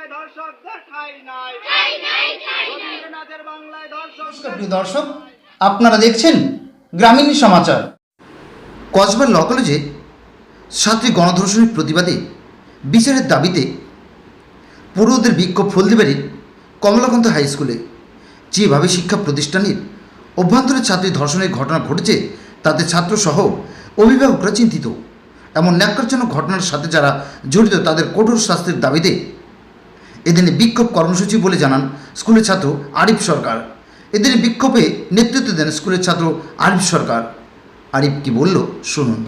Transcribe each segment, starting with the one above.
বাংলায় ধর্ষকদের ঠাই নাই। রবীন্দ্রনাথের বাংলায় ধর্ষক প্রিয় দর্শক আপনারা দেখছেন গ্রামীণ সমাচার। কসবার ল কলেজে ছাত্রী গণধর্ষণের প্রতিবাদে বিচারের দাবিতে পড়ুয়াদের বিক্ষোভ হলদিবাড়ির কমলাকান্ত হাই স্কুলে। যেভাবে শিক্ষা প্রতিষ্ঠানের অভ্যন্তরে ছাত্রী ধর্ষণের ঘটনা ঘটেছে তাতে ছাত্রসহ অভিভাবকরা চিন্তিত। এমন ন্যাক্কারজনক ঘটনার সাথে যারা জড়িত তাদের কঠোর শাস্তির দাবিতে এদিনে বিক্ষোভ কর্মসূচি বলে জানান স্কুলের ছাত্র আরিফ সরকার। এদিনে বিক্ষোভে নেতৃত্ব দেন স্কুলের ছাত্র আরিফ সরকার। আরিফ কি বলল, শুনুন।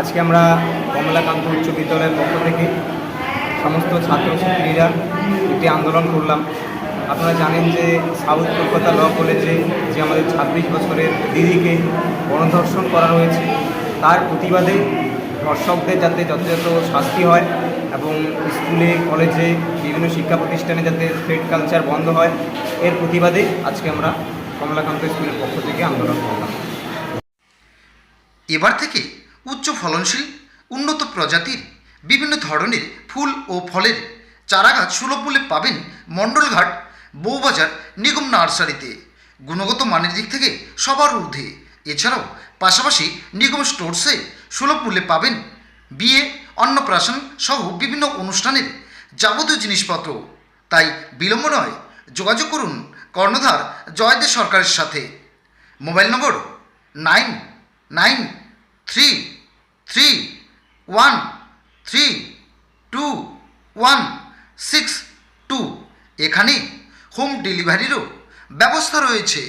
আজকে আমরা কমলাকান্ত উচ্চ বিদ্যালয়ের পক্ষ থেকে সমস্ত ছাত্রছাত্রীরা একটি আন্দোলন করলাম। আপনারা জানেন যে সাউথ কলকাতা ল কলেজে যে আমাদের ছাব্বিশ বছরের দিদিকে গণধর্ষণ করা হয়েছে, তার প্রতিবাদে ধর্ষকদের যাতে যথাযথ শাস্তি হয় এবং স্কুলে, কলেজে, বিভিন্ন শিক্ষা প্রতিষ্ঠানে যাতে থ্রেড কালচার বন্ধ হয়, এর প্রতিবাদে আজকে আমরা কমলাকান্ত স্কুলের পক্ষ থেকে আন্দোলন করলাম। এবার থেকে উচ্চ ফলনশীল, উন্নত প্রজাতির, বিভিন্ন ধরনের ফুল ও ফলের চারাগাছ সুলভ মূল্যে পাবেন মণ্ডলঘাট বউবাজার নিগম নার্সারিতে। গুণগত মানের দিক থেকে সবার ঊর্ধ্বে। এছাড়াও পাশাপাশি নিগম স্টোরসে সুলভ মূল্যে পাবেন বিয়ে, অন্নপ্রাশন সহ বিভিন্ন অনুষ্ঠানের যাবতীয় জিনিসপত্র। তাই বিলম্ব নয়, যোগাযোগ করুন কর্ণধার জয়দে সরকারের সাথে। Mobile number nine nine three three one three two one six two. এখানে হোম ডেলিভারিরও ব্যবস্থা রয়েছে।